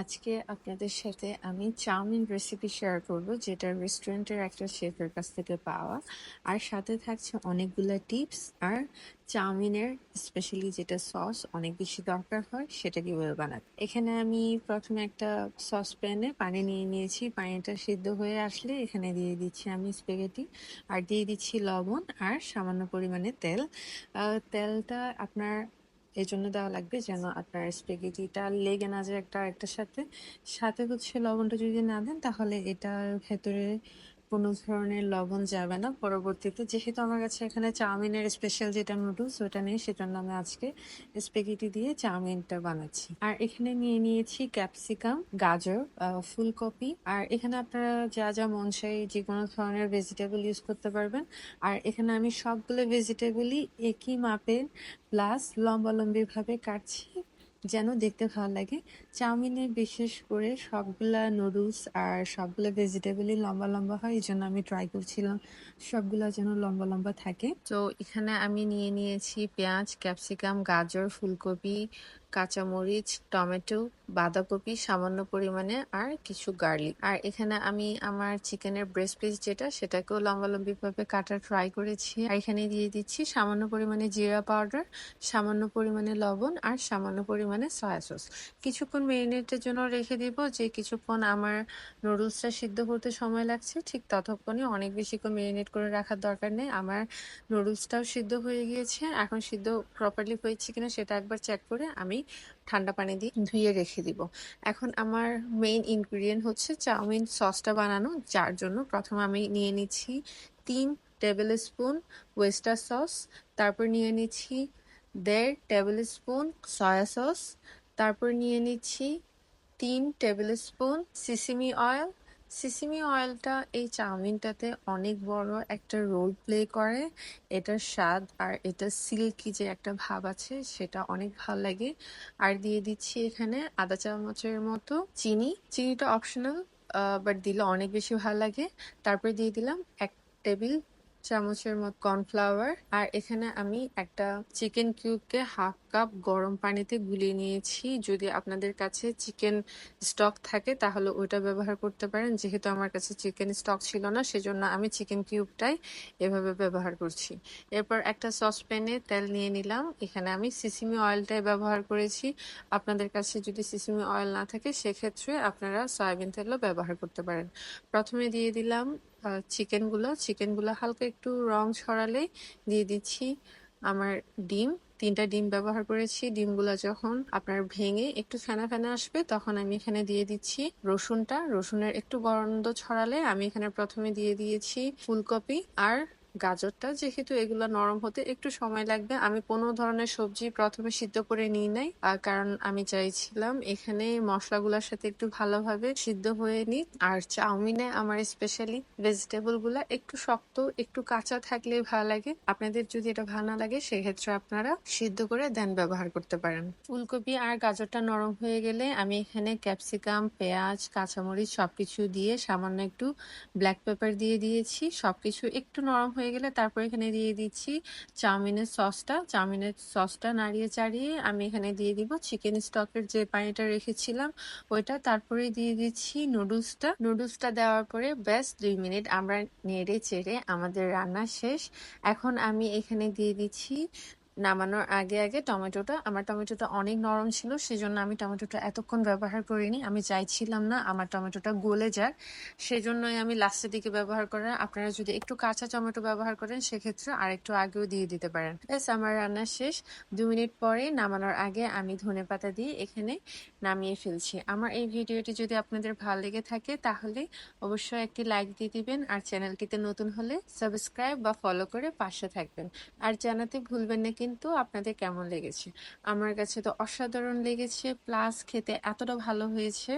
আজকে আপনাদের সাথে আমি চাউমিন রেসিপি শেয়ার করব, যেটা রেস্টুরেন্টের একটা শেফের কাছ থেকে পাওয়া। আর সাথে থাকছে অনেকগুলো টিপস আর চাউমিনের স্পেশালি যেটা সস অনেক বেশি দরকার হয়, সেটা কীভাবে বানাতে। এখানে আমি প্রথমে একটা সস প্যানে পানি নিয়ে নিয়েছি, পানিটা সিদ্ধ হয়ে আসলে এখানে দিয়ে দিচ্ছি আমি স্পেগেটি আর দিয়ে দিচ্ছি লবণ আর সামান্য পরিমাণে তেল। তেলটা আপনার এই জন্য দেওয়া লাগবে যেন আপনার স্পেগেটিটা লেগে না যায় একটা একটার সাথে। সাথে হচ্ছে লবণটা যদি না দেন, তাহলে এটার ভেতরে কোনো ধরনের লবণ যাবে না পরবর্তীতে। যেহেতু আমার কাছে এখানে চাউমিনের স্পেশাল যেটা নুডলস ওটা নেই, সেটার নামে আজকে স্পেগেটি দিয়ে চাউমিনটা বানাচ্ছি। আর এখানে নিয়ে নিয়েছি ক্যাপসিকাম গাজর ফুলকপি। আর এখানে আপনারা যা যা মন চাই যে কোনো ধরনের ভেজিটেবল ইউজ করতে পারবেন। আর এখানে আমি সবগুলো ভেজিটেবলই একই মাপের প্লাস লম্বালম্বি ভাবে কাটছি। যেন দেখতে ভালো লাগে। চাউমিনে বিশেষ করে সবগুলা নুডলস আর সবগুলো ভেজিটেবলই লম্বা লম্বা হয়, এই জন্য আমি ট্রাই করছিলাম সবগুলো যেন লম্বা লম্বা থাকে। তো এখানে আমি নিয়ে নিয়েছি পেঁয়াজ, ক্যাপসিকাম, গাজর, ফুলকপি কাঁচামরিচ, টমেটো, বাঁধাকপি সামান্য পরিমাণে আর কিছু গার্লিক। আর এখানে আমি আমার চিকেনের ব্রেস্ট পিস যেটা, সেটাকেও লম্বালম্বি ভাবে কাটা ট্রাই করেছি। আর এখানে দিয়ে দিচ্ছি সামান্য পরিমাণে জিরা পাউডার, সামান্য পরিমাণে লবণ আর সামান্য পরিমাণে সয়া সস কিছুক্ষণ মেরিনেটের জন্য রেখে দিব, যে কিছুক্ষণ আমার নুডলসটা সিদ্ধ করতে সময় লাগছে, ঠিক ততক্ষণে অনেক বেশিক্ষণ মেরিনেট করে রাখার দরকার নেই। আমার নুডলসটাও সিদ্ধ হয়ে গিয়েছে। এখন সিদ্ধ প্রপারলি হয়েছে কিনা সেটা একবার চেক করে আমি ঠান্ডা পানি দিয়ে ধুয়ে রেখে দিব। এখন আমার মেইন ইনগ্রিডিয়েন্ট হচ্ছে চাউমিন সসটা বানানো, যার জন্য প্রথমে আমি নিয়ে নিচ্ছি তিন টেবিল স্পুন ওয়েস্টার সস তারপর নিয়ে নিচ্ছি দেড় টেবিল স্পুন সয়া সস তারপর নিয়ে নিচ্ছি তিন tablespoon sesame oil sesame অয়েলটা এই চাউমিনটাতে অনেক বড় একটা রোল প্লে করে। এটার স্বাদ আর এটা সিল্কি যে একটা ভাব আছে, সেটা অনেক ভালো লাগে। আর দিয়ে দিচ্ছি এখানে আদা চামচের মতো চিনি। চিনিটা অপশনাল বাট দিলে অনেক বেশি ভালো লাগে। তারপরে দিয়ে দিলাম এক টেবিল চামচের মতো কর্নফ্লাওয়ার। আর এখানে আমি একটা চিকেন কিউবকে হাফ কাপ গরম পানিতে গুলিয়ে নিয়েছি। যদি আপনাদের কাছে চিকেন স্টক থাকে, তাহলে ওইটা ব্যবহার করতে পারেন। যেহেতু আমার কাছে চিকেন স্টক ছিল না, সেজন্য আমি চিকেন কিউবটাই এভাবে ব্যবহার করছি। এরপর একটা সসপ্যানে তেল নিয়ে নিলাম। এখানে আমি সিসিমি অয়েলটাই ব্যবহার করেছি। আপনাদের কাছে যদি সিসিমি অয়েল না থাকে, সেক্ষেত্রে আপনারা সয়াবিন তেলও ব্যবহার করতে পারেন। প্রথমে দিয়ে দিলাম চিকেনগুলো চিকেনগুলো হালকা একটু রং ছড়ালে দিয়ে দিচ্ছি আমার ডিম। তিনটা ডিম ব্যবহার করেছি। ডিমগুলো যখন আপনার ভেঙে একটু ফেনা ফেনা আসবে, তখন আমি এখানে দিয়ে দিচ্ছি রসুনটা। রসুনের একটু গন্ধ ছড়ালে আমি এখানে প্রথমে দিয়ে দিয়েছি ফুলকপি আর গাজরটা যেহেতু এগুলো নরম হতে একটু সময় লাগবে, আমি কোনো ধরনের সবজি প্রথমে সিদ্ধ করে নিই নাই। কারণ আমি চাইছিলাম এখানে মশলাগুলোর সাথে একটু ভালোভাবে সিদ্ধ হয়ে নিক। আর চাউমিনে আমার স্পেশালি ভেজিটেবলগুলা একটু শক্ত, একটু কাঁচা থাকলে ভালো লাগে। আপনাদের যদি এটা ভালো না লাগে, সেক্ষেত্রে আপনারা সিদ্ধ করে দেন ব্যবহার করতে পারেন। ফুলকপি আর গাজরটা নরম হয়ে গেলে আমি এখানে ক্যাপসিকাম, পেঁয়াজ, কাঁচামরিচ সবকিছু দিয়ে সামান্য একটু ব্ল্যাক পেপার দিয়ে দিয়েছি। সবকিছু একটু নরম হয়ে গেলে তারপর এখানে দিয়ে দিচ্ছি চাউমিনের সসটা। চাউমিনের সসটা নাড়িয়ে চাড়িয়ে আমি এখানে দিয়ে দিব চিকেন স্টকের যে পানিটা রেখেছিলাম, ওইটা। তারপরে দিয়ে দিচ্ছি নুডলসটা নুডলসটা দেওয়ার পরে ব্যাস দুই মিনিট আমরা নেড়ে চেড়ে আমাদের রান্না শেষ। এখন আমি এখানে দিয়ে দিচ্ছি নামানোর আগে আগে টমেটোটা, আমার টমেটোটা অনেক নরম ছিল, সেজন্য আমি টমেটোটা এতক্ষণ ব্যবহার করিনি। আমি চাইছিলাম না আমার টমেটোটা গলে যাক, সেজন্যই আমি লাস্টের দিকে ব্যবহার করা। আপনারা যদি একটু কাঁচা টমেটো ব্যবহার করেন, সেক্ষেত্রে আর একটু আগেও দিয়ে দিতে পারেন। ব্যাস, আমার রান্না শেষ। দু মিনিট পরে নামানোর আগে আমি ধনে পাতা দিয়ে এখানে নামিয়ে ফেলছি। আমার এই ভিডিওটি যদি আপনাদের ভালো লেগে থাকে, তাহলে অবশ্যই একটি লাইক দিয়ে দিবেন, আর চ্যানেলটিতে নতুন হলে সাবস্ক্রাইব বা ফলো করে পাশে থাকবেন। আর জানাতে ভুলবেন না কিন্তু আপনাদের কেমন লেগেছে? আমার কাছে তো অসাধারণ লেগেছে প্লাস খেতে এতটা ভালো হয়েছে।